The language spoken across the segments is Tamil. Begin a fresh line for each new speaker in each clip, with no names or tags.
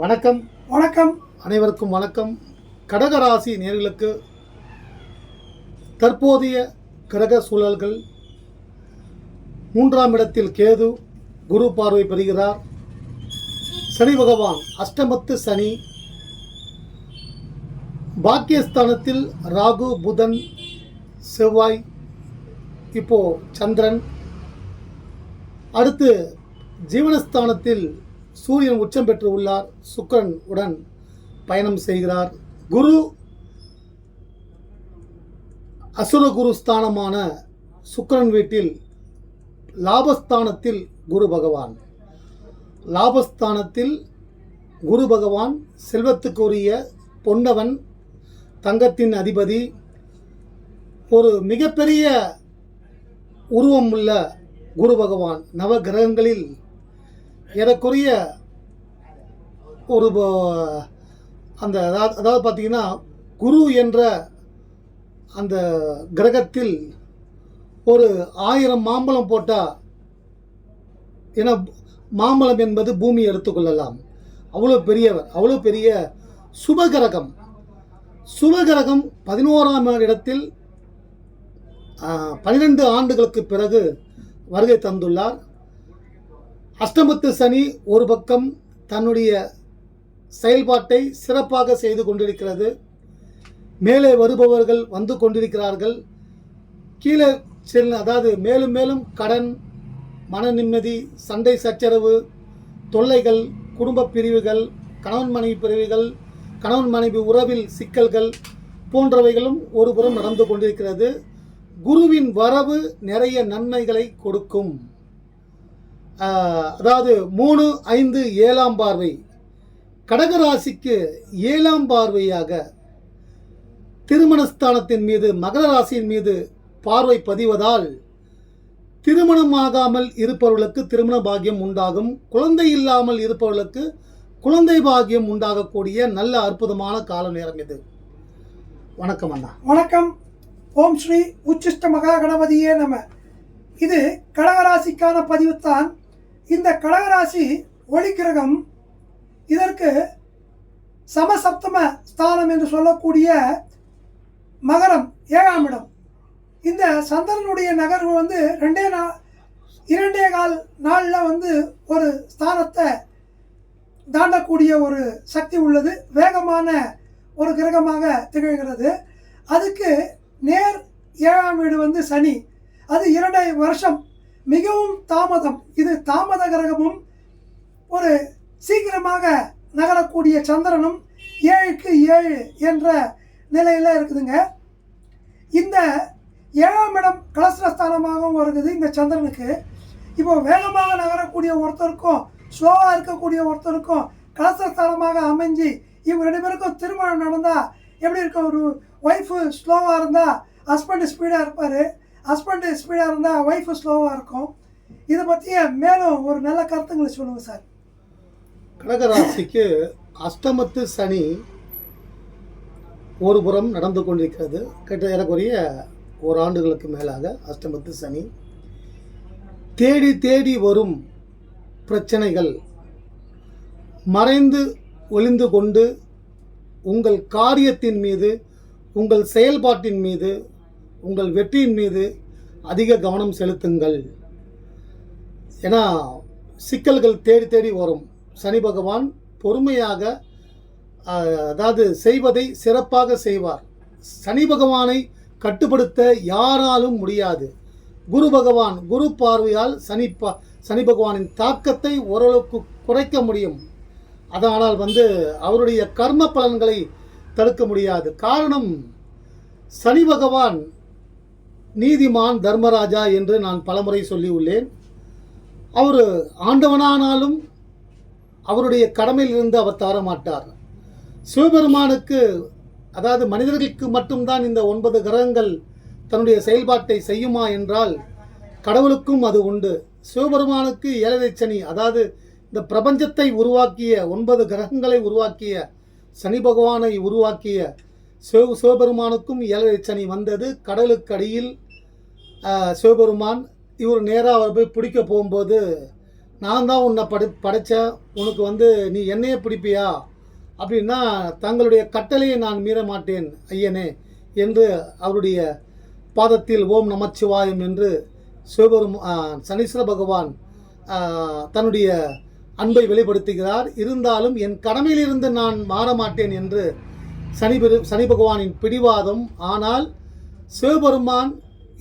வணக்கம்.
வணக்கம்.
அனைவருக்கும் வணக்கம். கடகராசி நேர்களுக்கு தற்போதைய கிரக சூழல்கள். மூன்றாம் இடத்தில் கேது குரு பார்வை பெறுகிறார். சனி பகவான் அஷ்டமத்து சனி. பாக்கியஸ்தானத்தில் ராகு புதன் செவ்வாய் இப்போ சந்திரன். அடுத்து ஜீவனஸ்தானத்தில் சூரியன் உச்சம் பெற்று உள்ளார். சுக்கிரன் உடன் பயணம் செய்கிறார். குரு அசுரகுரு ஸ்தானமான சுக்கிரன் வீட்டில் லாபஸ்தானத்தில் குரு பகவான். லாபஸ்தானத்தில் குரு பகவான் செல்வத்துக்குரிய பொன்னவன் தங்கத்தின் அதிபதி ஒரு மிகப்பெரிய உருவம் உள்ள குரு பகவான். நவ எனக்குரிய ஒரு அந்த அதாவது அதாவது பார்த்தீங்கன்னா குரு என்ற அந்த கிரகத்தில் ஒரு ஆயிரம் மாம்பழம் போட்டால் ஏன்னா மாம்பழம் என்பது பூமி எடுத்துக்கொள்ளலாம் அவ்வளோ பெரியவர் அவ்வளோ பெரிய சுபகிரகம். சுபகிரகம் பதினோராம் இடத்தில் பன்னிரெண்டு ஆண்டுகளுக்கு பிறகு வருகை தந்துள்ளார். அஷ்டமத்து சனி ஒரு பக்கம் தன்னுடைய செயல்பாட்டை சிறப்பாக செய்து கொண்டிருக்கிறது. மேலே வருபவர்கள் வந்து கொண்டிருக்கிறார்கள். கீழே செல் அதாவது மேலும் மேலும் கடன் மன நிம்மதி சண்டை சச்சரவு தொல்லைகள் குடும்ப பிரிவுகள் கணவன் மனைவி பிரிவுகள் கணவன் மனைவி உறவில் சிக்கல்கள் போன்றவைகளும் ஒருபுறம் நடந்து கொண்டிருக்கிறது. குருவின் வரவு நிறைய நன்மைகளை கொடுக்கும். அதாவது மூணு ஐந்து ஏழாம் பார்வை. கடகராசிக்கு ஏழாம் பார்வையாக திருமணஸ்தானத்தின் மீது மகர ராசியின் மீது பார்வை பதிவதால் திருமணமாகாமல் இருப்பவர்களுக்கு திருமண பாக்கியம் உண்டாகும். குழந்தை இல்லாமல் இருப்பவர்களுக்கு குழந்தை பாக்கியம் உண்டாகக்கூடிய நல்ல அற்புதமான கால நேரம் இது. வணக்கம் அண்ணா.
வணக்கம். ஓம் ஸ்ரீ உச்சிஷ்ட மகா கணபதியே நம. இது கடகராசிக்கான பதிவுத்தான் இந்த கடகராசி ஒளி கிரகம் இதற்கு சமசப்தம ஸ்தானம் என்று சொல்லக்கூடிய மகரம் ஏழாம் இடம். இந்த சந்திரனுடைய நகர்வு வந்து ரெண்டே நாள் இரண்டே கால் நாளில் வந்து ஒரு ஸ்தானத்தை தாண்டக்கூடிய ஒரு சக்தி உள்ளது. வேகமான ஒரு கிரகமாக திகழ்கிறது. அதுக்கு நேர் ஏழாம் வீடு வந்து சனி. அது இரண்டரை வருஷம் மிகவும் தாமதம். இது தாமத கிரகமும் ஒரு சீக்கிரமாக நகரக்கூடிய சந்திரனும் ஏழுக்கு ஏழு என்ற நிலையில் இருக்குதுங்க. இந்த ஏழாம் இடம் கலசரஸ்தானமாகவும் வருகிறது இந்த சந்திரனுக்கு. இப்போ வேகமாக நகரக்கூடிய ஒருத்தருக்கும் ஸ்லோவாக இருக்கக்கூடிய ஒருத்தருக்கும் கலசரஸ்தானமாக அமைஞ்சு இவங்க ரெண்டு பேருக்கும் திருமணம் நடந்தால் எப்படி இருக்கும்? ஒரு ஒய்ஃபு ஸ்லோவாக இருந்தால் ஹஸ்பண்டு ஸ்பீடாக இருப்பார். ஹஸ்பண்டு ஸ்பீடாக இருந்தால் ஒய்ஃபு ஸ்லோவாக இருக்கும். இதை பற்றிய மேலும் ஒரு நல்ல கருத்துங்களை சொல்லுங்கள் சார்
கடகராசிக்கு அஷ்டமத்து சனி ஒரு புறம் நடந்து கொண்டிருக்கிறது. கிட்ட ஏறக்குறைய ஆண்டுகளுக்கு மேலாக அஷ்டமத்து சனி. தேடி தேடி வரும் பிரச்சனைகள் மறைந்து ஒளிந்து கொண்டு உங்கள் காரியத்தின் மீது உங்கள் செயல்பாட்டின் மீது உங்கள் வெற்றியின் மீது அதிக கவனம் செலுத்துங்கள். ஏன்னா சிக்கல்கள் தேடி தேடி வரும். சனி பகவான் பொறுமையாக அதாவது செய்வதை சிறப்பாக செய்வார். சனி பகவானை கட்டுப்படுத்த யாராலும் முடியாது. குரு பகவான் குரு பார்வையால் சனி ப சனி பகவானின் தாக்கத்தை ஓரளவுக்கு குறைக்க முடியும். அதனால் வந்து அவருடைய கர்ம பலன்களை தடுக்க முடியாது. காரணம் சனி பகவான் நீதிமான் தர்மராஜா என்று நான் பலமுறை சொல்லியுள்ளேன். அவர் ஆண்டவனானாலும் அவருடைய கடமையிலிருந்து அவர் தவற மாட்டார் சிவபெருமானுக்கு அதாவது மனிதர்களுக்கு மட்டும்தான் இந்த ஒன்பது கிரகங்கள் தன்னுடைய செயல்பாட்டை செய்யுமா என்றால் கடவுளுக்கும் அது உண்டு. சிவபெருமானுக்கு ஏழரை சனி அதாவது இந்த பிரபஞ்சத்தை உருவாக்கிய ஒன்பது கிரகங்களை உருவாக்கிய சனி பகவானை உருவாக்கிய சிவ சிவபெருமானுக்கும் ஏழரை சனி வந்தது. கடலுக்கடியில் அடியில் சிவபெருமான் இவர் நேராக அவரை போய் பிடிக்க போகும்போது நான் தான் உன்னை படை படைத்தேன் உனக்கு வந்து நீ என்னையே பிடிப்பியா? அப்படின்னா தங்களுடைய கட்டளையை நான் மீற மாட்டேன் ஐயனே என்று அவருடைய பாதத்தில் ஓம் நமச்சிவாயம் என்று சிவபெரும் சனீஸ்வர பகவான் தன்னுடைய அன்பை வெளிப்படுத்துகிறார். இருந்தாலும் என் கடமையிலிருந்து நான் மாற மாட்டேன் என்று சனி சனி பகவானின் பிடிவாதம். ஆனால் சிவபெருமான்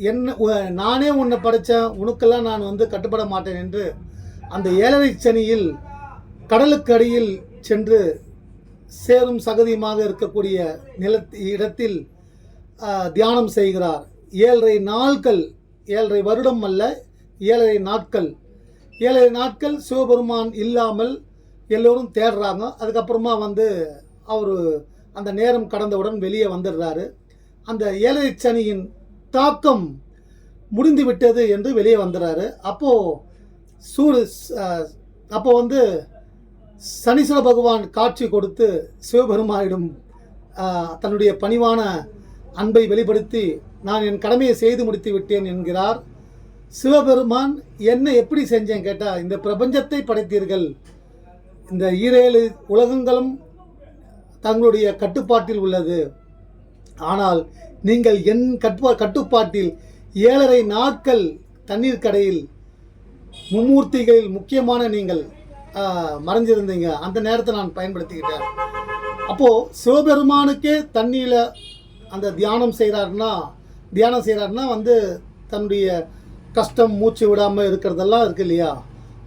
என்ன நானே உன்னை படைத்தேன் உனக்கெல்லாம் நான் வந்து கட்டுப்பட மாட்டேன் என்று அந்த ஏழரை சனியில் கடலுக்கு அடியில் சென்று சேரும் சகதியுமாக இருக்கக்கூடிய நில இடத்தில் தியானம் செய்கிறார். ஏழரை நாட்கள் ஏழரை வருடம் அல்ல ஏழரை நாட்கள். ஏழரை நாட்கள் சிவபெருமான் இல்லாமல் எல்லோரும் தேடுறாங்க அதுக்கப்புறமா வந்து அவர் அந்த நேரம் கடந்தவுடன் வெளியே வந்துடுறாரு. அந்த ஏழரை சனியின் தாக்கம் முடிந்துவிட்டது என்று வெளியே வந்துடுறாரு அப்போது சூடு அப்போ வந்து சனீஸ்வர பகவான் காட்சி கொடுத்து சிவபெருமானிடம் தன்னுடைய பணிவான அன்பை வெளிப்படுத்தி நான் என் கடமையை செய்து முடித்து விட்டேன் என்கிறார். சிவபெருமான் என்ன எப்படி செஞ்சேன்? கேட்டால் இந்த பிரபஞ்சத்தை படைத்தீர்கள். இந்த ஈரேழு உலகங்களும் தங்களுடைய கட்டுப்பாட்டில் உள்ளது. ஆனால் நீங்கள் என் கட்டுப்பா கட்டுப்பாட்டில் ஏழரை நாட்கள் தண்ணீர் கடையில் மும்மூர்த்திகளில் முக்கியமான நீங்கள் மறைஞ்சிருந்தீங்க அந்த நேரத்தை நான் பயன்படுத்திக்கிட்டேன். அப்போது சிவபெருமானுக்கே தண்ணியில் அந்த தியானம் செய்கிறாருன்னா தியானம் செய்கிறாருன்னா வந்து தன்னுடைய கஷ்டம் மூச்சு விடாமல் இருக்கிறதெல்லாம் இருக்கு இல்லையா?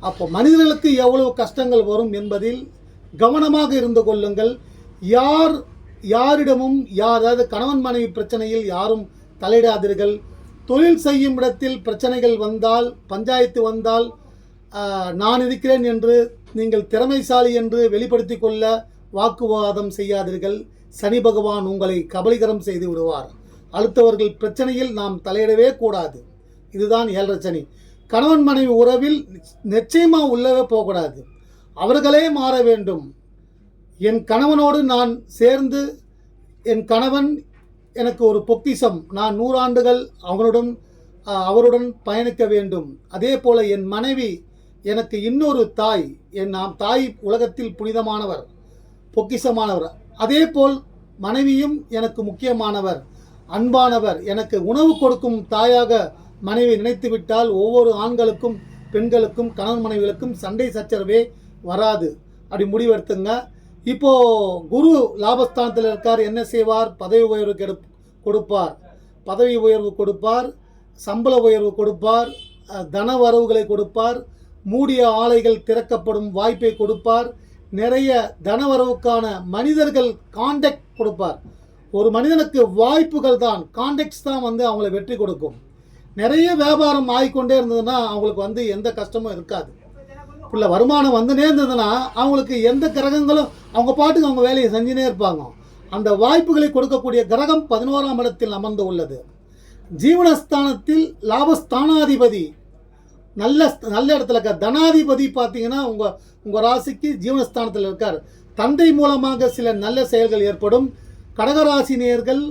அப்போ மனிதர்களுக்கு எவ்வளவு கஷ்டங்கள் வரும் என்பதில் கவனமாக இருந்து கொள்ளுங்கள். யார் யாரிடமும் யார் அதாவது கணவன் மனைவி பிரச்சனையில் யாரும் தலையிடாதீர்கள். தொழில் செய்யும் இடத்தில் பிரச்சனைகள் வந்தால் பஞ்சாயத்து வந்தால் நான் இருக்கிறேன் என்று நீங்கள் திறமைசாலி என்று வெளிப்படுத்தி கொள்ள வாக்குவாதம் செய்யாதீர்கள். சனி பகவான் உங்களை கபலீகரம் செய்து விடுவார். அடுத்தவர்கள் பிரச்சனையில் நாம் தலையிடவே கூடாது. இதுதான் ஏழரை சனி. கணவன் மனைவி உறவில் நிச்சயமாக உள்ளவே போகக்கூடாது. அவர்களே மாற வேண்டும். என் கணவனோடு நான் சேர்ந்து என் கணவன் எனக்கு ஒரு பொக்கிஷம். நான் நூறாண்டுகள் அவனுடன் அவருடன் பயணிக்க வேண்டும். அதே போல என் மனைவி எனக்கு இன்னொரு தாய். என் நாம் தாய் உலகத்தில் புனிதமானவர் பொக்கிஷமானவர். அதே போல் மனைவியும் எனக்கு முக்கியமானவர் அன்பானவர். எனக்கு உணவு கொடுக்கும் தாயாக மனைவி நினைத்து விட்டால் ஒவ்வொரு ஆண்களுக்கும் பெண்களுக்கும் கணவன் மனைவிகளுக்கும் சண்டை சச்சரவே வராது. அப்படி முடிவெடுத்துங்க. இப்போ குரு லாபஸ்தானத்தில் இருக்கார் என்ன செய்வார்? பதவி உயர்வு கெடு கொடுப்பார். பதவி உயர்வு கொடுப்பார் சம்பள உயர்வு கொடுப்பார் தன வரவுகளை கொடுப்பார் மூடிய ஆலைகள் திறக்கப்படும் வாய்ப்பை கொடுப்பார் நிறைய தனவரவுக்கான மனிதர்கள் கான்டாக்ட் கொடுப்பார். ஒரு மனிதனுக்கு வாய்ப்புகள் தான் கான்டாக்ட்ஸ் தான் வந்து அவங்களை வெற்றி கொடுக்கும். நிறைய வியாபாரம் ஆகிக்கொண்டே இருந்ததுன்னா அவங்களுக்கு வந்து எந்த கஷ்டமும் இருக்காது. உள்ள வருமானம் வந்துனே இருந்ததுன்னா அவங்களுக்கு எந்த கிரகங்களும் அவங்க பாட்டுக்கு அவங்க வேலையை செஞ்சுனே இருப்பாங்க. அந்த வாய்ப்புகளை கொடுக்கக்கூடிய கிரகம் பதினோராம் இடத்தில் அமர்ந்து உள்ளது. ஜீவனஸ்தானத்தில் லாபஸ்தானாதிபதி. நல்ல நல்ல இடத்துல இருக்கார் தனாதிபதி பார்த்தீங்கன்னா உங்கள் உங்கள் ராசிக்கு ஜீவனஸ்தானத்தில் இருக்கார். தந்தை மூலமாக சில நல்ல செயல்கள் ஏற்படும். கடகராசினியர்கள்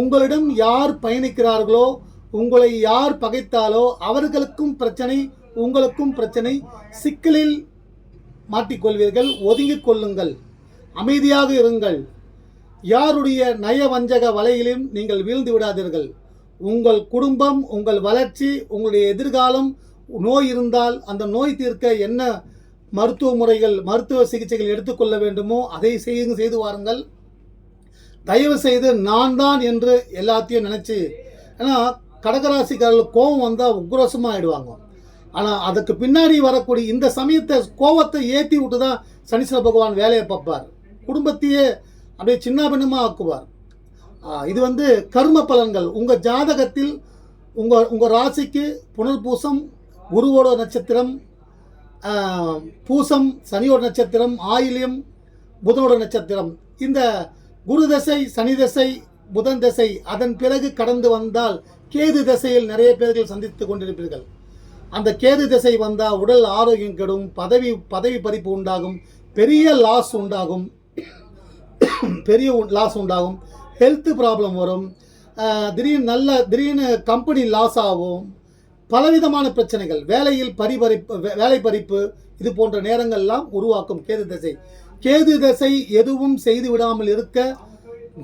உங்களிடம் யார் பயணிக்கிறார்களோ உங்களை யார் பகைத்தாலோ அவர்களுக்கும் பிரச்சனை உங்களுக்கும் பிரச்சனை சிக்கலில் மாட்டிக்கொள்வீர்கள் ஒதுங்கிக் கொள்ளுங்கள். அமைதியாக இருங்கள். யாருடைய நயவஞ்சக வலையிலும் நீங்கள் வீழ்ந்து விடாதீர்கள். உங்கள் குடும்பம் உங்கள் வளர்ச்சி உங்களுடைய எதிர்காலம் நோய் இருந்தால் அந்த நோய் தீர்க்க என்ன மருத்துவ முறைகள் மருத்துவ சிகிச்சைகள் எடுத்துக்கொள்ள வேண்டுமோ அதை செய்து செய்து வாருங்கள். தயவு செய்து நான் தான் என்று எல்லாத்தையும் நினச்சி ஏன்னா கடகராசிக்காரர்கள் கோபம் வந்தால் உக்ரோசமாக ஆகிடுவாங்க ஆனால் அதுக்கு பின்னாடி வரக்கூடிய இந்த சமயத்தை கோபத்தை ஏற்றி விட்டு தான் சனீஸ்வர பகவான் வேலையை பார்ப்பார். குடும்பத்தையே அப்படியே சின்ன பின்னமாக ஆக்குவார். இது வந்து கர்ம பலன்கள். உங்கள் ஜாதகத்தில் உங்கள் உங்கள் ராசிக்கு புனர்பூசம் குருவோட நட்சத்திரம் பூசம் சனியோட நட்சத்திரம் ஆயில்யம் புதனோட நட்சத்திரம். இந்த குரு தசை சனி தசை புதன் தசை அதன் பிறகு கடந்து வந்தால் கேது தசையில் நிறைய பேர்கள் சந்தித்து கொண்டிருப்பீர்கள். அந்த கேது திசை வந்தால் உடல் ஆரோக்கியம் கெடும் பதவி பதவி பறிப்பு உண்டாகும் பெரிய லாஸ் உண்டாகும் பெரிய லாஸ் உண்டாகும் ஹெல்த் ப்ராப்ளம் வரும் திடீர்னு நல்ல திடீர்னு கம்பெனி லாஸ் ஆகும் பலவிதமான பிரச்சனைகள் வேலையில் பரிபறிப்பு வே- வேலை பறிப்பு இது போன்ற நேரங்கள்லாம் உருவாக்கும் கேது திசை. கேது திசை எதுவும் செய்து விடாமல் இருக்க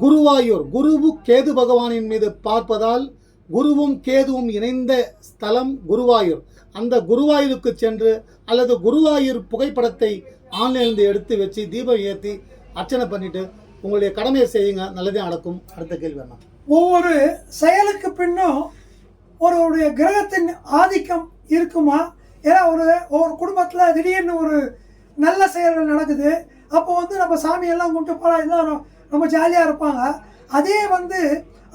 குருவாயூர் குருவு கேது பகவானின் மீது பார்ப்பதால் குருவும் கேதுவும் இணைந்த ஸ்தலம் குருவாயூர். அந்த குருவாயூருக்கு சென்று அல்லது குருவாயூர் புகைப்படத்தை ஆன்லைன்லேருந்து எடுத்து வச்சு தீபம் ஏற்றி அர்ச்சனை பண்ணிவிட்டு உங்களுடைய கடமையை செய்யுங்க. நல்லதே நடக்கும். அடுத்த கேள்வி வேணாம்
ஒவ்வொரு செயலுக்கு பின்னும் ஒருவருடைய கிரகத்தின் ஆதிக்கம் இருக்குமா? ஏன்னா ஒரு ஒரு குடும்பத்தில் திடீர்னு ஒரு நல்ல செயல்கள் நடக்குது. அப்போ வந்து நம்ம சாமியெல்லாம் கும்பிட்டு போகலாம் எல்லாம் ரொம்ப ஜாலியாக இருப்பாங்க. அதே வந்து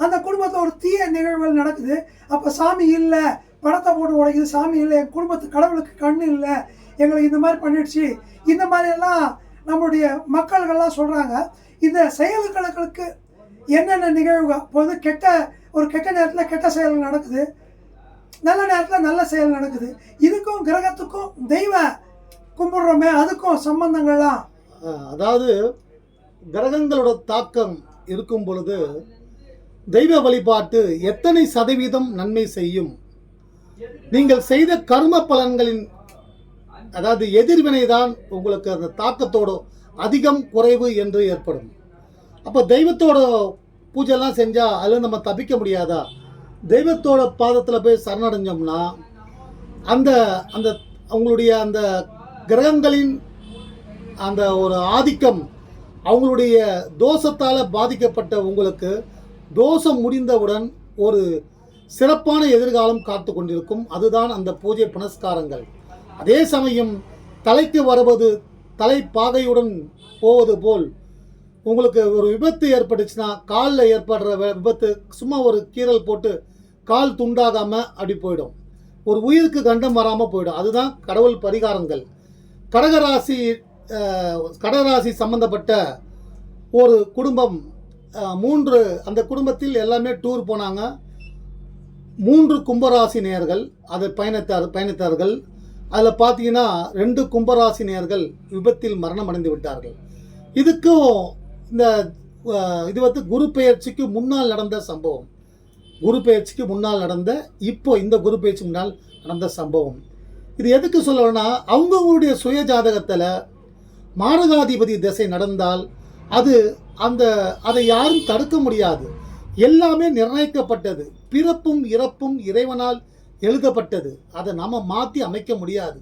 அந்த குடும்பத்தில் ஒரு தீய நிகழ்வுகள் நடக்குது. அப்போ சாமி இல்லை பணத்தை போட்டு உடைக்குது சாமி இல்லை என் குடும்பத்து கடவுளுக்கு கண்ணு இல்லை எங்களுக்கு இந்த மாதிரி பண்ணிடுச்சு. இந்த மாதிரியெல்லாம் நம்மளுடைய மக்கள்கள்லாம் சொல்கிறாங்க இந்த செயல்களுக்கு என்னென்ன நிகழ்வுகள் இப்போ வந்து கெட்ட ஒரு கெட்ட நேரத்தில் கெட்ட செயல் நடக்குது. நல்ல நேரத்தில் நல்ல செயல் நடக்குது. இதுக்கும் கிரகத்துக்கும் தெய்வ கும்பிடுறோமே அதுக்கும் சம்பந்தங்கள்லாம்.
அதாவது கிரகங்களோட தாக்கம் இருக்கும் பொழுது தெய்வ வழிபாட்டு எத்தனை சதவீதம் நன்மை செய்யும்? நீங்கள் செய்த கர்ம பலன்களின் அதாவது எதிர்வினை தான் உங்களுக்கு அந்த தாக்கத்தோட அதிகம் குறைவு என்று ஏற்படும். அப்போ தெய்வத்தோட பூஜைலாம் செஞ்சால் அதில் நம்ம தப்பிக்க முடியாதா? தெய்வத்தோட பாதத்தில் போய் சரணடைஞ்சோம்னா அந்த அந்த அவங்களுடைய அந்த கிரகங்களின் அந்த ஒரு ஆதிக்கம் அவங்களுடைய தோஷத்தால் பாதிக்கப்பட்ட உங்களுக்கு தோஷம் முடிந்தவுடன் ஒரு சிறப்பான எதிர்காலம் காத்து கொண்டிருக்கும். அதுதான் அந்த பூஜை புனஸ்காரங்கள். அதே சமயம் தலைக்கு வருவது தலை பாகையுடன் போவது போல் உங்களுக்கு ஒரு விபத்து ஏற்பட்டுச்சுன்னா காலில் ஏற்படுற விபத்து சும்மா ஒரு கீறல் போட்டு கால் துண்டாகாமல் அப்படி போயிடும். ஒரு உயிருக்கு கண்டம் வராமல் போயிடும். அதுதான் கடவுள் பரிகாரங்கள். கடகராசி கடகராசி சம்பந்தப்பட்ட ஒரு குடும்பம் மூன்று அந்த குடும்பத்தில் எல்லாமே டூர் போனாங்க. மூன்று கும்பராசி நேர்கள் அதை பயணித்தார் பயணித்தார்கள். அதில் பார்த்தீங்கன்னா ரெண்டு கும்பராசி நேர்கள் விபத்தில் மரணம் அடைந்து விட்டார்கள். இதுக்கும் இந்த இது வந்து குரு பெயர்ச்சிக்கு முன்னால் நடந்த சம்பவம். குரு பெயர்ச்சிக்கு முன்னால் நடந்த இப்போ இந்த குரு பெயர்ச்சி முன்னால் நடந்த சம்பவம். இது எதுக்கு சொல்லணும்னா அவங்கவுங்களுடைய சுய ஜாதகத்தில் மாரகாதிபதி திசை நடந்தால் அது அந்த அதை யாரும் தடுக்க முடியாது. எல்லாமே நிர்ணயிக்கப்பட்டது. பிறப்பும் இறப்பும் இறைவனால் எழுதப்பட்டது. அதை நம்ம மாற்றி அமைக்க முடியாது.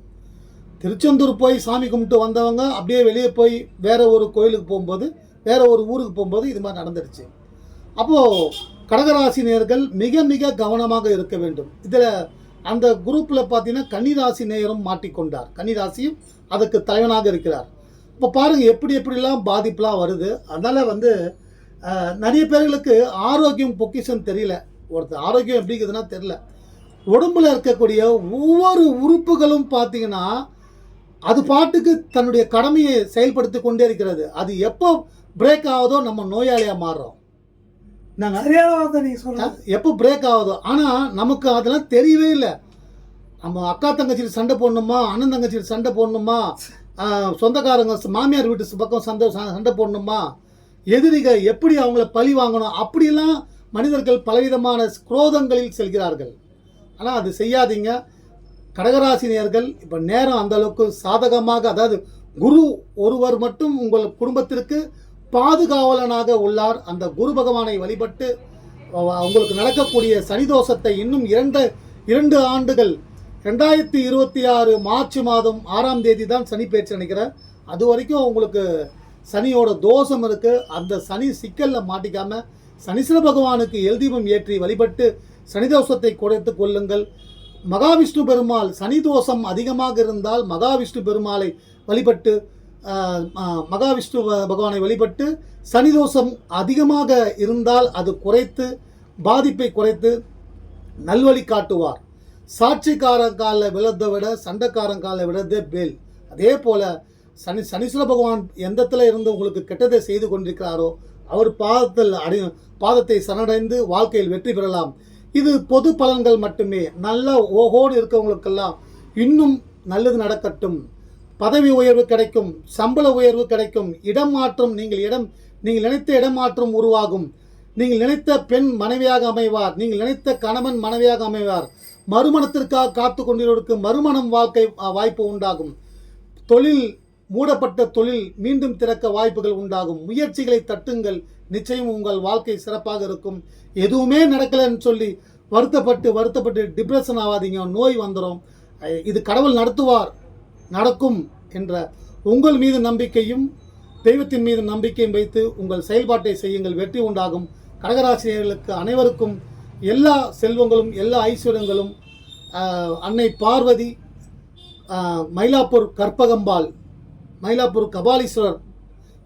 திருச்செந்தூர் போய் சாமி கும்பிட்டு வந்தவங்க அப்படியே வெளியே போய் வேற ஒரு கோயிலுக்கு போகும்போது வேற ஒரு ஊருக்கு போகும்போது இது மாதிரி நடந்துடுச்சு. அப்போது கடகராசினியர்கள் மிக மிக கவனமாக இருக்க வேண்டும். இதில் அந்த குரூப்பில் பார்த்தீங்கன்னா கன்னிராசி நேயரும் மாட்டிக்கொண்டார். கன்னிராசியும் அதுக்கு தலைவனாக இருக்கிறார். இப்போ பாருங்கள் எப்படி எப்படிலாம் பாதிப்புலாம் வருது. அதனால் வந்து நிறைய பேர்களுக்கு ஆரோக்கியம் பொக்கிஷன் தெரியல. ஒருத்தர் ஆரோக்கியம் எப்படி இருக்குதுன்னா தெரியல. உடம்புல இருக்கக்கூடிய ஒவ்வொரு உறுப்புகளும் பார்த்தீங்கன்னா அது பாட்டுக்கு தன்னுடைய கடமையை செயல்படுத்தி கொண்டே இருக்கிறது. அது எப்போ பிரேக் ஆகுதோ நம்ம நோயாளியாக மாறுறோம். நாங்கள் எப்போ பிரேக் ஆகுதோ. ஆனால் நமக்கு அதெல்லாம் தெரியவே இல்லை. நம்ம அக்கா தங்கச்சிட்டு சண்டை போடணுமா அண்ணன் தங்கச்சிட்டு சண்டை போடணுமா சொந்தக்காரங்க மாமியார் வீட்டு பக்கம் சண்டை சண்டை போடணுமா? எதிரிக எப்படி அவங்கள பழி வாங்கணும்? அப்படிலாம் மனிதர்கள் பலவிதமான குரோதங்களில் செல்கிறார்கள். ஆனால் அது செய்யாதீங்க. கடகராசினியர்கள் இப்போ நேரம் அந்த அளவுக்கு சாதகமாக அதாவது குரு ஒருவர் மட்டும் உங்கள் குடும்பத்திற்கு பாதுகாவலனாக உள்ளார். அந்த குரு பகவானை வழிபட்டு உங்களுக்கு நடக்கக்கூடிய சனிதோஷத்தை இன்னும் இரண்டு இரண்டு ஆண்டுகள் ரெண்டாயிரத்தி இருபத்தி ஆறு மார்ச் மாதம் ஆறாம் தேதி தான் சனி பேச்சு நினைக்கிறேன் அது வரைக்கும் உங்களுக்கு சனியோட தோஷம் இருக்குது அந்த சனி சிக்கலில் மாட்டிக்காமல் சனீஸ்வர பகவானுக்கு எல்தீபம் ஏற்றி வழிபட்டு சனி தோஷத்தை குறைத்து கொள்ளுங்கள். மகாவிஷ்ணு பெருமாள் சனி தோஷம் அதிகமாக இருந்தால் மகாவிஷ்ணு பெருமாளை வழிபட்டு மகாவிஷ்ணு பகவானை வழிபட்டு சனி தோஷம் அதிகமாக இருந்தால் அது குறைத்து பாதிப்பை குறைத்து நல்வழி காட்டுவார். சாட்சிக்காரன் காலில் விட சண்டைக்காரன் காலில் விழறதே பேல். அதே போல சனி சனீஸ்வர பகவான் எந்தத்தில் இருந்து உங்களுக்கு கெட்டதை செய்து கொண்டிருக்கிறாரோ அவர் பாதத்தில் அடி பாதத்தை சரணடைந்து வாழ்க்கையில் வெற்றி பெறலாம். இது பொது பலன்கள் மட்டுமே. நல்ல ஓஹோடு இருக்கவங்களுக்கெல்லாம் இன்னும் நல்லது நடக்கட்டும். பதவி உயர்வு கிடைக்கும் சம்பள உயர்வு கிடைக்கும். இடம் மாற்றம் நீங்கள் இடம் நீங்கள் நினைத்த இடமாற்றம் உருவாகும். நீங்கள் நினைத்த பெண் மனைவியாக அமைவார் நீங்கள் நினைத்த கணவன் மனைவியாக அமைவார். மறுமணத்திற்காக காத்து கொண்டிருக்கும் மறுமணம் வாழ்க்கை வாய்ப்பு உண்டாகும். தொழில் மூடப்பட்ட தொழில் மீண்டும் திறக்க வாய்ப்புகள் உண்டாகும். முயற்சிகளை தட்டுங்கள். நிச்சயம் உங்கள் வாழ்க்கை சிறப்பாக இருக்கும். எதுவுமே நடக்கலைன்னு சொல்லி வருத்தப்பட்டு வருத்தப்பட்டு டிப்ரெஷன் ஆகாதீங்க. நோய் வந்துடும் இது கடவுள் நடத்துவார். நடக்கும் என்ற உங்கள் மீது நம்பிக்கையும் தெய்வத்தின் மீது நம்பிக்கையும் வைத்து உங்கள் செயல்பாட்டை செய்யுங்கள். வெற்றி உண்டாகும். கடகராசினியர்களுக்கு அனைவருக்கும் எல்லா செல்வங்களும் எல்லா ஐஸ்வர்யங்களும் அன்னை பார்வதி மயிலாப்பூர் கற்பகம்பாள் மயிலாப்பூர் கபாலீஸ்வரர்.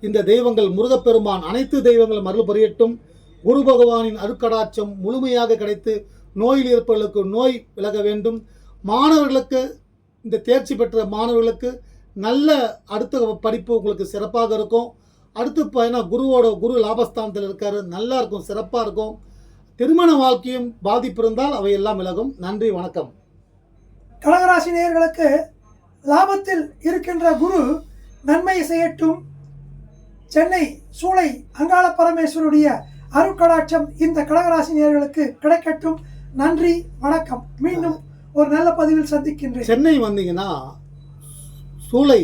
இந்த தெய்வங்கள் முருகப்பெருமான் அனைத்து தெய்வங்களும் அருள் புரியட்டும். குரு பகவானின் அருக்கடாட்சம் முழுமையாக கிடைத்து நோயில் இருப்பவர்களுக்கு நோய் விலக வேண்டும். மாணவர்களுக்கு இந்த தேர்ச்சி பெற்ற மாணவர்களுக்கு நல்ல அடுத்த படிப்பு உங்களுக்கு சிறப்பாக இருக்கும். அடுத்து பார்த்தீங்கன்னா குருவோட குரு லாபஸ்தானத்தில் இருக்கார். நல்லா இருக்கும் சிறப்பாக இருக்கும். திருமண வாழ்க்கையும் பாதிப்பு இருந்தால் அவை எல்லாம் விலகும். நன்றி வணக்கம்.
கடகராசி நேயர்களுக்கு லாபத்தில் இருக்கின்ற குரு நன்மை செய்யட்டும். சென்னை சூளை அங்காள பரமேஸ்வருடைய அருட்கடாட்சம் இந்த கடகராசி நேயர்களுக்கு கிடைக்கட்டும். நன்றி வணக்கம். மீண்டும் ஒரு நல்ல பதிவில் சந்திக்கின்றேன்.
சென்னை வந்தீங்கன்னா சூளை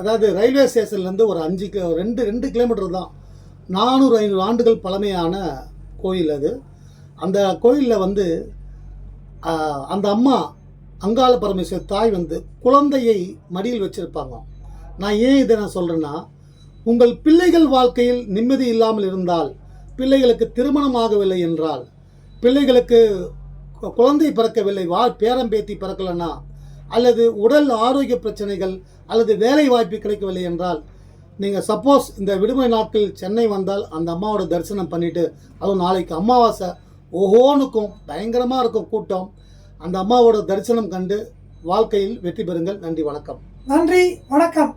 அதாவது ரயில்வே ஸ்டேஷன்லேருந்து ஒரு அஞ்சு கிலோ ரெண்டு ரெண்டு கிலோமீட்டர் தான். நானூறு ஐநூறு ஆண்டுகள் பழமையான கோயில் அது. அந்த கோயிலில் வந்து அந்த அம்மா அங்காள பரமேஸ்வரி தாய் வந்து குழந்தையை மடியில் வச்சுருப்பாங்க. நான் ஏன் இதை நான் சொல்கிறேன்னா உங்கள் பிள்ளைகள் வாழ்க்கையில் நிம்மதி இல்லாமல் இருந்தால் பிள்ளைகளுக்கு திருமணம் ஆகவில்லை என்றால் பிள்ளைகளுக்கு குழந்தை பிறக்கவில்லை வா பேரம்பேத்தி பிறக்கலைன்னா அல்லது உடல் ஆரோக்கிய பிரச்சனைகள் அல்லது வேலை வாய்ப்பு கிடைக்கவில்லை என்றால் நீங்கள் சப்போஸ் இந்த விடுமுறை நாட்கள் சென்னை வந்தால் அந்த அம்மாவோட தரிசனம் பண்ணிவிட்டு அதுவும் நாளைக்கு அமாவாசை ஓஹோனுக்கும் பயங்கரமாக இருக்கும் கூட்டம். அந்த அம்மாவோட தரிசனம் கண்டு வாழ்க்கையில் வெற்றி பெறுங்கள். நன்றி வணக்கம்.
நன்றி வணக்கம்.